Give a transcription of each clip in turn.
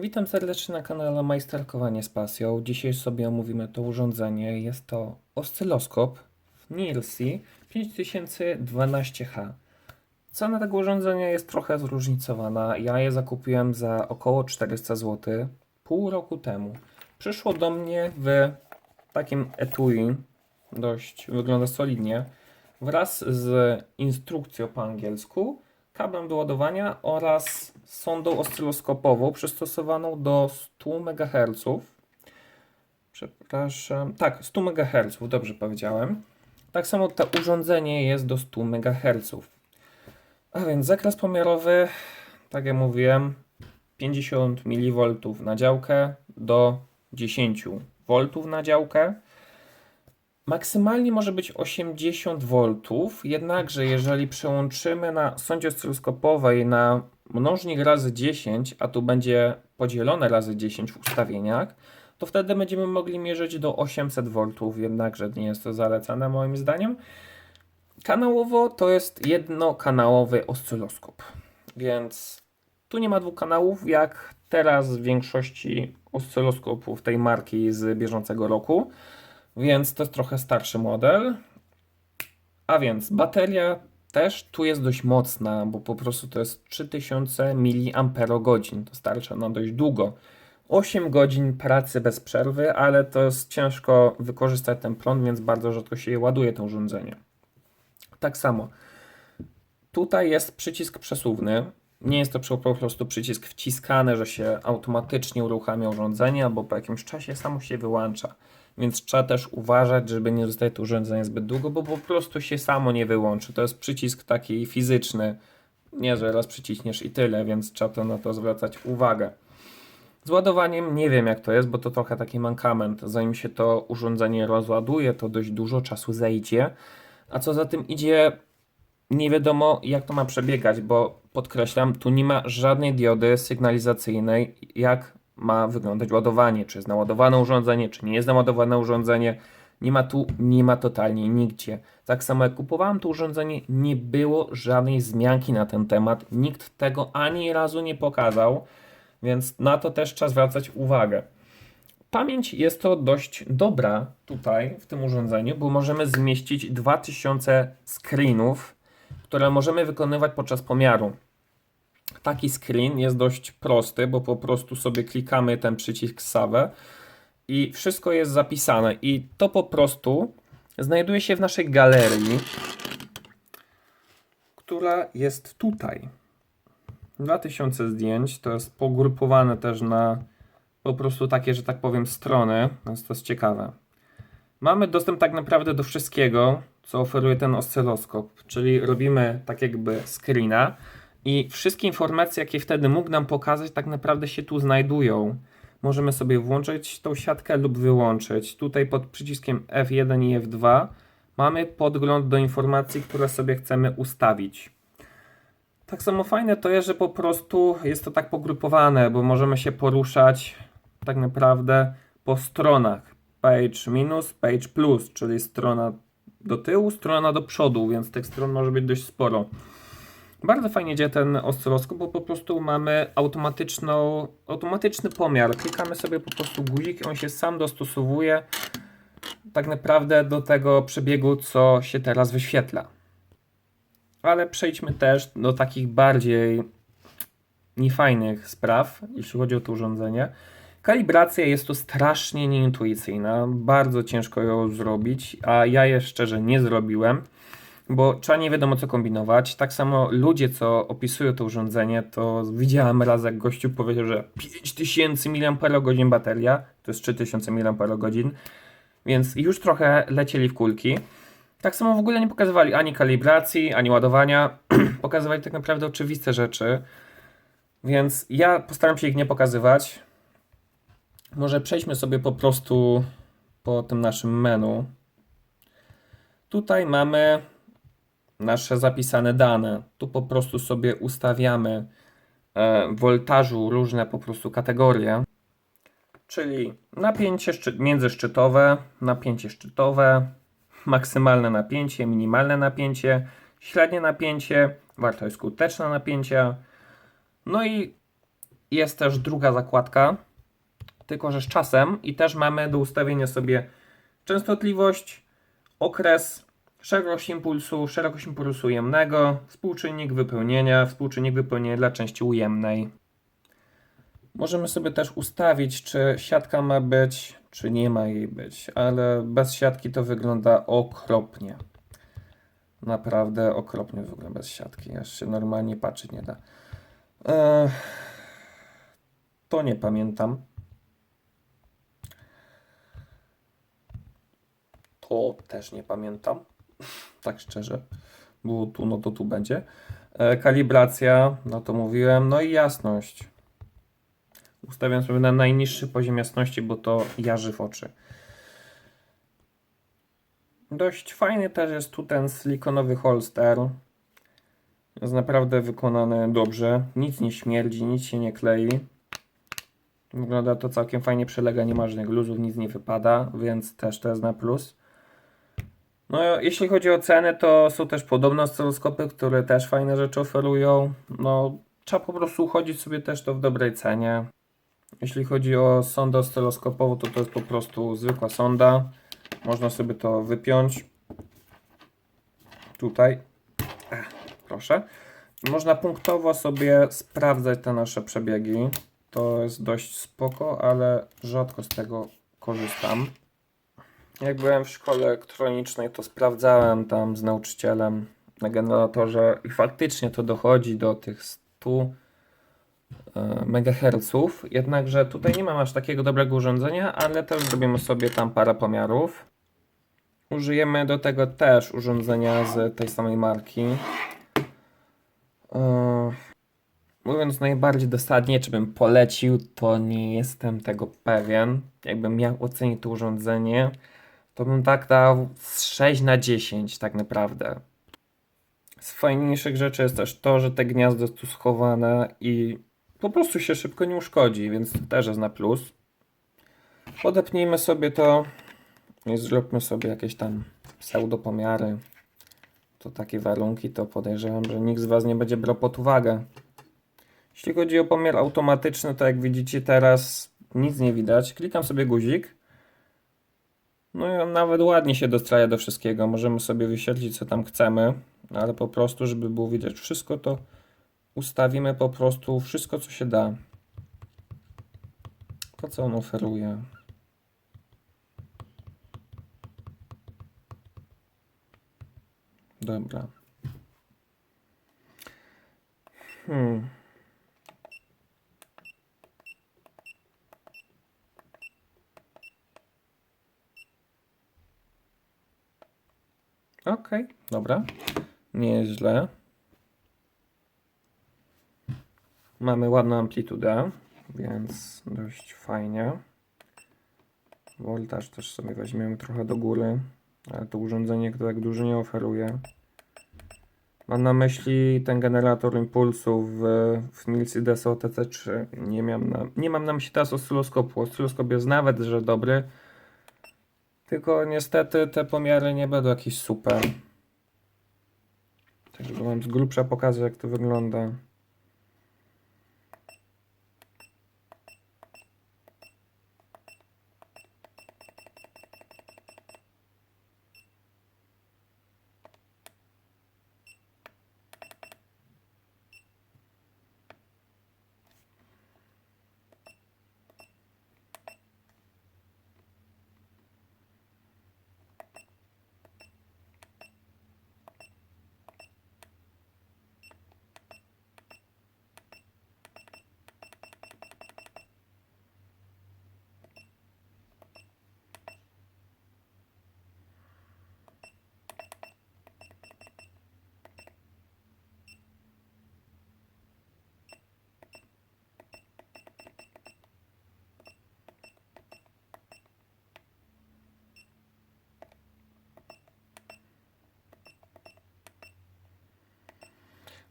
Witam serdecznie na kanale Majsterkowanie z pasją. Dzisiaj sobie omówimy to urządzenie. Jest to oscyloskop Nielsi 5012H. Cena tego urządzenia jest trochę zróżnicowana. Ja je zakupiłem za około 400 zł pół roku temu. Przyszło do mnie w takim etui, dość wygląda solidnie, wraz z instrukcją po angielsku, kablem do ładowania oraz sondą oscyloskopową przystosowaną do 100 MHz. Przepraszam, tak, 100 MHz, dobrze powiedziałem. Tak samo to urządzenie jest do 100 MHz. A więc zakres pomiarowy, tak jak mówiłem, 50 mV na działkę do 10 V na działkę. Maksymalnie może być 80 V, jednakże jeżeli przełączymy na sondzie oscyloskopowej na mnożnik razy 10, a tu będzie podzielone razy 10 w ustawieniach, to wtedy będziemy mogli mierzyć do 800 V, jednakże nie jest to zalecane moim zdaniem. Kanałowo to jest jednokanałowy oscyloskop, więc tu nie ma dwóch kanałów, jak teraz w większości oscyloskopów tej marki z bieżącego roku, więc to jest trochę starszy model. A więc bateria też tu jest dość mocna, bo po prostu to jest 3000 mAh. To starcza na dość długo. 8 godzin pracy bez przerwy, ale to jest ciężko wykorzystać ten prąd, więc bardzo rzadko się je ładuje to urządzenie. Tak samo. Tutaj jest przycisk przesuwny. Nie jest to po prostu przycisk wciskany, że się automatycznie uruchamia urządzenie, albo po jakimś czasie samo się wyłącza. Więc trzeba też uważać, żeby nie zostać to urządzenie zbyt długo, bo po prostu się samo nie wyłączy. To jest przycisk taki fizyczny. Nie, że raz przyciśniesz i tyle, więc trzeba to na to zwracać uwagę. Z ładowaniem nie wiem jak to jest, bo to trochę taki mankament. Zanim się to urządzenie rozładuje, to dość dużo czasu zejdzie. A co za tym idzie, nie wiadomo jak to ma przebiegać, bo podkreślam, tu nie ma żadnej diody sygnalizacyjnej, jak ma wyglądać ładowanie, czy jest naładowane urządzenie, czy nie jest naładowane urządzenie. Nie ma tu, nie ma totalnie nigdzie. Tak samo jak kupowałem to urządzenie, nie było żadnej wzmianki na ten temat. Nikt tego ani razu nie pokazał, więc na to też trzeba zwracać uwagę. Pamięć jest to dość dobra tutaj w tym urządzeniu, bo możemy zmieścić 2000 screenów, które możemy wykonywać podczas pomiaru. Taki screen jest dość prosty, bo po prostu sobie klikamy ten przycisk Save i wszystko jest zapisane. I to po prostu znajduje się w naszej galerii, która jest tutaj. 2000 zdjęć, to jest pogrupowane też na po prostu takie, że tak powiem, strony, więc to jest ciekawe. Mamy dostęp tak naprawdę do wszystkiego, co oferuje ten oscyloskop, czyli robimy tak jakby screena i wszystkie informacje, jakie wtedy mógł nam pokazać, tak naprawdę się tu znajdują. Możemy sobie włączyć tą siatkę lub wyłączyć. Tutaj pod przyciskiem F1 i F2 mamy podgląd do informacji, które sobie chcemy ustawić. Tak samo fajne to jest, że po prostu jest to tak pogrupowane, bo możemy się poruszać tak naprawdę po stronach. Page minus, page plus, czyli strona do tyłu, strona do przodu, więc tych stron może być dość sporo. Bardzo fajnie działa ten oscyloskop, bo po prostu mamy automatyczną, automatyczny pomiar. Klikamy sobie po prostu guzik, on się sam dostosowuje tak naprawdę do tego przebiegu, co się teraz wyświetla. Ale przejdźmy też do takich bardziej niefajnych spraw, jeśli chodzi o to urządzenie. Kalibracja jest tu strasznie nieintuicyjna, bardzo ciężko ją zrobić, a ja je szczerze nie zrobiłem, bo trzeba nie wiadomo co kombinować. Tak samo ludzie, co opisują to urządzenie, to widziałem raz jak gościu powiedział, że 5000 mAh bateria, to jest 3000 mAh, więc już trochę lecieli w kulki. Tak samo w ogóle nie pokazywali ani kalibracji, ani ładowania, pokazywali tak naprawdę oczywiste rzeczy, więc ja postaram się ich nie pokazywać. Może przejdźmy sobie po prostu po tym naszym menu. Tutaj mamy nasze zapisane dane. Tu po prostu sobie ustawiamy e, woltażu różne po prostu kategorie. Czyli napięcie szczy- międzyszczytowe, napięcie szczytowe, maksymalne napięcie, minimalne napięcie, średnie napięcie, wartość skuteczna napięcia. No i jest też druga zakładka, tylko że z czasem i też mamy do ustawienia sobie częstotliwość, okres, szerokość impulsu, szerokość impulsu ujemnego, współczynnik wypełnienia, współczynnik wypełnienia dla części ujemnej. Możemy sobie też ustawić, czy siatka ma być, czy nie ma jej być, ale bez siatki to wygląda okropnie. Naprawdę okropnie wygląda bez siatki, aż się normalnie patrzeć nie da. To nie pamiętam. To też nie pamiętam. Tak szczerze. Było tu, no to tu będzie. E, kalibracja, no to mówiłem. No i jasność. Ustawiam sobie na najniższy poziom jasności, bo to jarzy w oczy. Dość fajny też jest tu ten silikonowy holster. Jest naprawdę wykonany dobrze. Nic nie śmierdzi, nic się nie klei. Wygląda to całkiem fajnie, przelega, nie ma żadnych luzów, nic nie wypada, więc też to jest na plus. No, jeśli chodzi o ceny, to są też podobne oscyloskopy, które też fajne rzeczy oferują. No, trzeba po prostu uchodzić sobie też to w dobrej cenie. Jeśli chodzi o sondę oscyloskopową, to to jest po prostu zwykła sonda. Można sobie to wypiąć. Tutaj. Ech, proszę. Można punktowo sobie sprawdzać te nasze przebiegi. To jest dość spoko, ale rzadko z tego korzystam. Jak byłem w szkole elektronicznej, to sprawdzałem tam z nauczycielem na generatorze i faktycznie to dochodzi do tych 100 e, MHz. Jednakże tutaj nie mam aż takiego dobrego urządzenia, ale też zrobimy sobie tam parę pomiarów. Użyjemy do tego też urządzenia z tej samej marki. E, Mówiąc najbardziej dosadnie, czy bym polecił, to nie jestem tego pewien. Jakbym miał ocenić to urządzenie, to bym tak dał z 6 na 10 tak naprawdę. Z fajniejszych rzeczy jest też to, że te gniazdo jest tu schowane i po prostu się szybko nie uszkodzi, więc też jest na plus. Podepnijmy sobie to i zróbmy sobie jakieś tam pseudopomiary. To takie warunki, to podejrzewam, że nikt z Was nie będzie brał pod uwagę. Jeśli chodzi o pomiar automatyczny, to jak widzicie teraz nic nie widać. Klikam sobie guzik. No i nawet ładnie się dostraja do wszystkiego. Możemy sobie wyświetlić co tam chcemy, ale po prostu, żeby było widać wszystko, to ustawimy po prostu wszystko co się da. To co on oferuje. Dobra. Hmm. Okej, dobra. Nie jest źle. Mamy ładną amplitudę, więc dość fajnie. Voltaż też sobie weźmiemy trochę do góry, ale to urządzenie tak dużo nie oferuje. Mam na myśli ten generator impulsów w, w Milsides OTC3. Nie, miałem na, nie mam na myśli teraz oscyloskopu. Oscyloskop jest nawet, że dobry, tylko niestety te pomiary nie będą jakieś super. Tak, żeby z grubsza pokazać, jak to wygląda.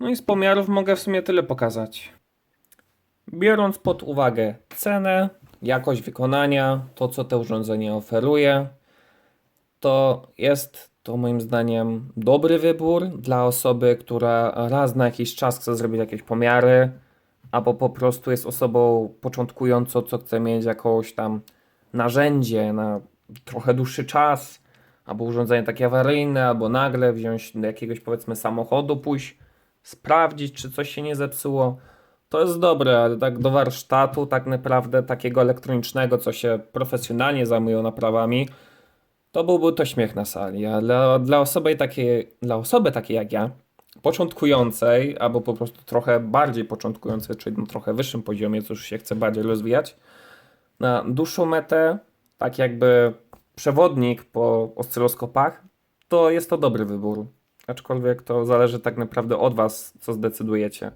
No i z pomiarów mogę w sumie tyle pokazać. Biorąc pod uwagę cenę, jakość wykonania, to co to urządzenie oferuje, to jest to moim zdaniem dobry wybór dla osoby, która raz na jakiś czas chce zrobić jakieś pomiary, albo po prostu jest osobą początkującą, co chce mieć jakąś tam narzędzie na trochę dłuższy czas, albo urządzenie takie awaryjne, albo nagle wziąć do jakiegoś powiedzmy samochodu, pójść, sprawdzić, czy coś się nie zepsuło. To jest dobre, ale tak do warsztatu, tak naprawdę takiego elektronicznego, co się profesjonalnie zajmują naprawami, to byłby to śmiech na sali. A dla, dla, osoby takiej, dla osoby takiej jak ja, początkującej, albo po prostu trochę bardziej początkującej, czyli na trochę wyższym poziomie, co już się chce bardziej rozwijać, na dłuższą metę, tak jakby przewodnik po oscyloskopach, to jest to dobry wybór. Aczkolwiek to zależy tak naprawdę od Was, co zdecydujecie.